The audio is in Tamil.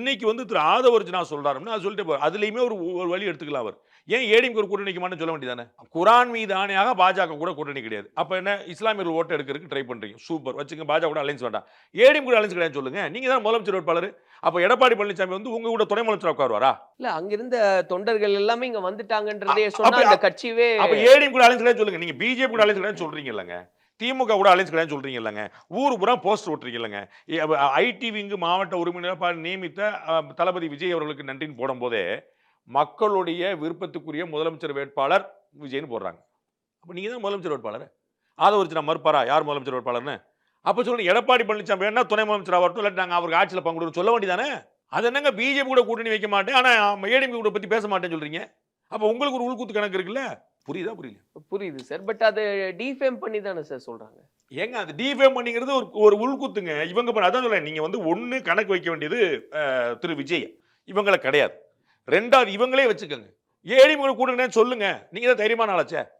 இன்னைக்கு வந்து திரு ஆதவர்ஜனா சொல்றாருன்னு அது சொல்லிட்டு போறாரு. அதுலயுமே ஒரு ஒரு வழி எடுத்துக்கலாம் அவர். ஏன் ஏடிஎம்கே ஒரு கூட்டணி மாட்டேன்னு சொல்ல வேண்டியதானே? குரான் மீது ஆணையாக பாஜக கூட கூட்டணி கிடையாது. அப்ப என்ன இஸ்லாமியர்கள் ஓட்டு எடுக்கிறதுக்கு ட்ரை பண்றீங்க. சூப்பர் வச்சுங்க பாஜக கூட அலைன்ஸ் வேண்டாம். ஏடிஎம் கூட அலைன்ஸ் கிடையாது சொல்லுங்க. நீங்க தான் முதலமைச்சர் வேட்பாளர். அப்ப எடப்பாடி பழனிசாமி வந்து உங்க கூட துணை முதலமைச்சர் உட்காருவாரா? இல்ல அங்கிருந்த தொண்டர்கள் எல்லாமே இங்க வந்துட்டாங்கன்றதே சொன்னா அந்த கட்சியவே அப்ப ஏடிஎம் கூட அலைன்ஸ் கிடையாது சொல்லுங்க. நீங்க பிஜேபி கூட அலைன்ஸ் கிடையாது சொல்றீங்க இல்லங்க. திமுக கூட அலைன்ஸ் கிடையாது சொல்றீங்க இல்லைங்க ஊர் பூரா போஸ்டர் ஓட்டுறீங்க இல்லைங்க ஐடி விங்கு மாவட்ட உரிமையாளர் நியமித்த தளபதி விஜய் அவர்களுக்கு நன்றின்னு போடும்போதே மக்களுடைய விருப்பத்துக்குரிய முதலமைச்சர் வேட்பாளர் விஜய்னு போடுறாங்க. அப்போ நீங்கள் தான் முதலமைச்சர் வேட்பாளர்? ஆதவரிச்சு நான் மறுப்பாரா? யார் முதலமைச்சர் வேட்பாளர்னு? அப்போ சொல்லுங்க எடப்பாடி பழனிசாமி வேணா துணை முதலமைச்சர் ஆகட்டும் இல்லை நாங்கள் அவருக்கு ஆட்சியில் பங்கு சொல்ல வேண்டியதானே? அது என்னங்க பிஜேபி கூட கூட்டணி வைக்க மாட்டேன். ஆனால் ஏடிஎம் கூட பற்றி பேச மாட்டேன்னு சொல்கிறீங்க அப்போ உங்களுக்கு ஒரு உள்கூத்து கணக்கு இருக்குல்ல? புரியுதா? புரியல புரியுது சார் பட் அது டிஃபேம் பண்ணி தானே சார் சொல்றாங்க? ஏங்க அது டிஃபேம் பண்ணிங்கிறது ஒரு ஒரு உள்குத்துங்க இவங்க பண்ண- அதான் சொல்ல நீங்க வந்து ஒண்ணு கணக்கு வைக்க வேண்டியது திரு விஜய். இவங்கள கிடையாது. ரெண்டாவது இவங்களே வச்சுக்கோங்க. ஏடி கூட கூட்டணி சொல்லுங்க. நீங்க தான் தைரியமான ஆளாச்சே.